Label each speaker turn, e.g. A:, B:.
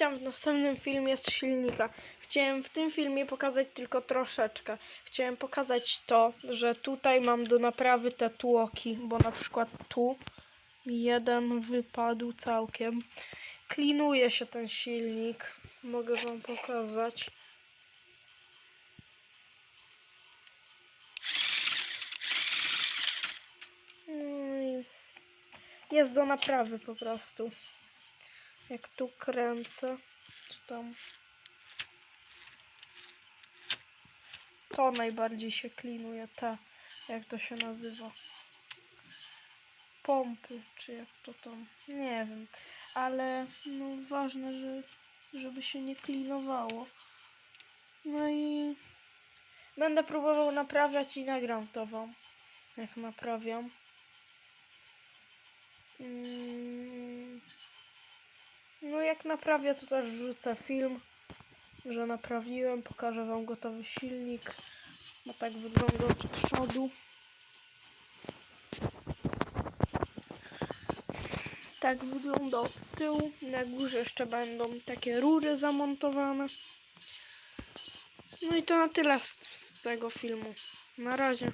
A: witam w następnym filmie z silnika. Chciałem w tym filmie pokazać tylko troszeczkę. Chciałem pokazać to, że tutaj mam do naprawy te tłoki, bo na przykład tu jeden wypadł całkiem. Klinuje się ten silnik. Mogę wam pokazać. No Jest do naprawy po prostu. Jak tu kręcę, to tam. To najbardziej się klinuje, te, jak to się nazywa. Pompy, czy jak to tam, nie wiem. Ale no ważne, że, żeby się nie klinowało. No i będę próbował naprawiać i nagram to wam, jak naprawiam. Mm. Jak naprawię, to też wrzucę film, że naprawiłem, pokażę wam gotowy silnik. Bo tak wygląda od przodu. Tak wygląda od tyłu. Na górze jeszcze będą takie rury zamontowane. No i to na tyle z, z tego filmu. Na razie.